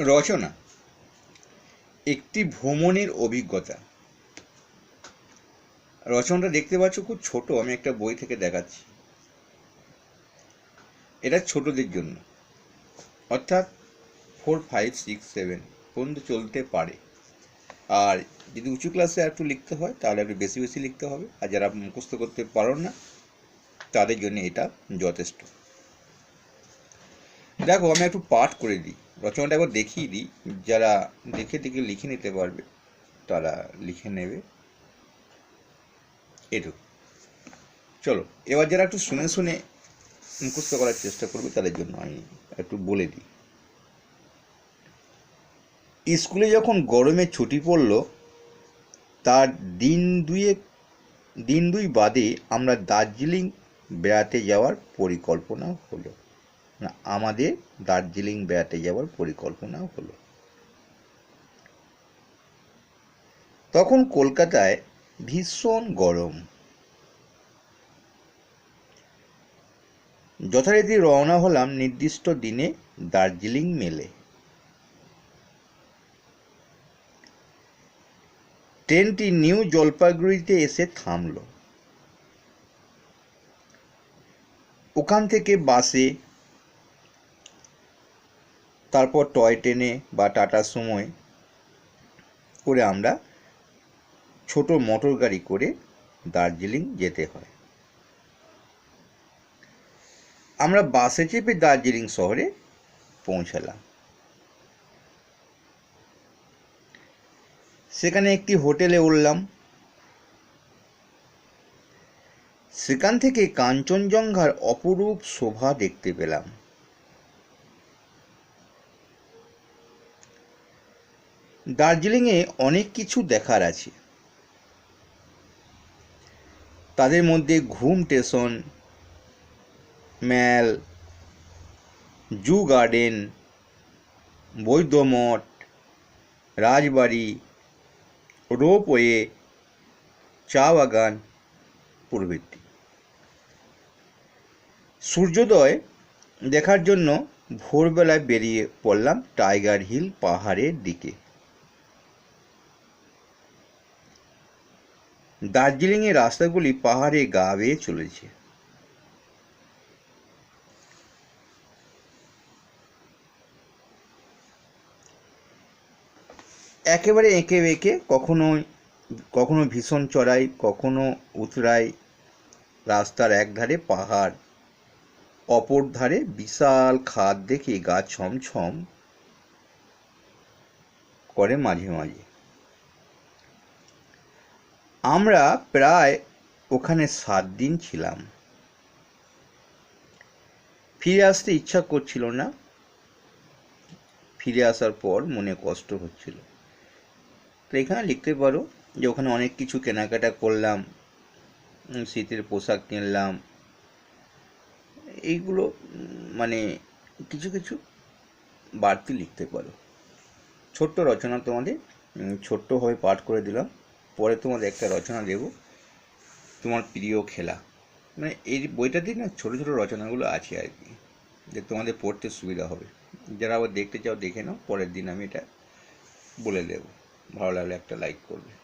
রচনা। একটি ভ্রমণের অভিজ্ঞতা। রচনাটা দেখতে পাচ্ছ খুব ছোট, আমি একটা বই থেকে দেখাচ্ছি। এটা ছোটদের জন্য। অর্থাৎ ফোর ফাইভ সিক্স সেভেন পর্যন্ত চলতে পারে। আর যদি উঁচু ক্লাসে একটু লিখতে হয়, তাহলে একটু বেশি বেশি লিখতে হবে। আর যারা মুখস্থ করতে পারো না, তাদের জন্য এটা যথেষ্ট। দেখো, আমি একটু পাঠ করে দিই। রচনাটা একবার দেখিয়ে দিই। যারা দেখে দেখে লিখে নিতে পারবে, তারা লিখে নেবে। এটুকু চলো, এবার যারা একটু শুনে শুনে মুখস্থ করার চেষ্টা করবে, তাদের জন্য আমি একটু বলে দিই। স্কুলে যখন গরমে ছুটি পড়ল, তার দিন দুয়েক দিন দুই বাদে আমরা দার্জিলিং বেড়াতে যাওয়ার পরিকল্পনা হলো। আমাদের দার্জিলিং বেড়াতে যাওয়ার পরিকল্পনা হলো। তখন কলকাতায় ভীষণ গরম। যথারীতি রওনা হলাম নির্দিষ্ট দিনে দার্জিলিং মেলে। ট্রেনটি নিউ জলপাইগুড়িতে এসে থামল। ওখান থেকে বাসে তারপর টয় ট্রেনে বা টাটার সময় করে আমরা ছোট মোটর গাড়ি করে দার্জিলিং যেতে হয়। আমরা বাসে চেপে দার্জিলিং শহরে পৌঁছালাম। সেখানে একটি হোটেলে উঠলাম। সেখান থেকে কাঞ্চনজঙ্ঘার অপরূপ শোভা দেখতে পেলাম। দার্জিলিংয়ে অনেক কিছু দেখার আছে। তাদের মধ্যে Ghum station, mall, zoo garden Baidyamath Rajbari, ropeway, চা বাগান প্রভৃতি। সূর্যোদয় দেখার জন্য ভোরবেলায় বেরিয়ে পড়লাম টাইগার হিল পাহাড়ের দিকে। দার্জিলিংয়ের রাস্তাগুলি পাহাড়ে গা বেয়ে চলেছে। একেবারে এঁকে বেঁকে কখনো কখনো ভীষণ চড়াই, কখনো উতরাই। রাস্তার একধারে পাহাড়, অপর ধারে বিশাল খাদ দেখে গা ছমছম করে মাঝে মাঝে। আমরা প্রায় ওখানে সাত দিন ছিলাম। ফিরে আসতে ইচ্ছা করছিল না। ফিরে আসার পর মনে কষ্ট হচ্ছিল। তো এখানে লিখতে পারো যে ওখানে অনেক কিছু কেনাকাটা করলাম শীতের পোশাক কিনলাম। এইগুলো মানে কিছু কিছু বাড়তি লিখতে পারো। ছোট্ট রচনা তোমাদের ছোট্টভাবে পাঠ করে দিলাম। পরে তোমাদের একটা রচনা দেব। তোমার প্রিয় খেলা। মানে এই বইটাতে না ছোটো ছোটো রচনাগুলো আছে আর কি, যে তোমাদের পড়তে সুবিধা হবে। যারা আবার দেখতে চাও দেখে নাও, পরের দিন আমি এটা বলে দেবো। ভালো লাগলে একটা লাইক করবে।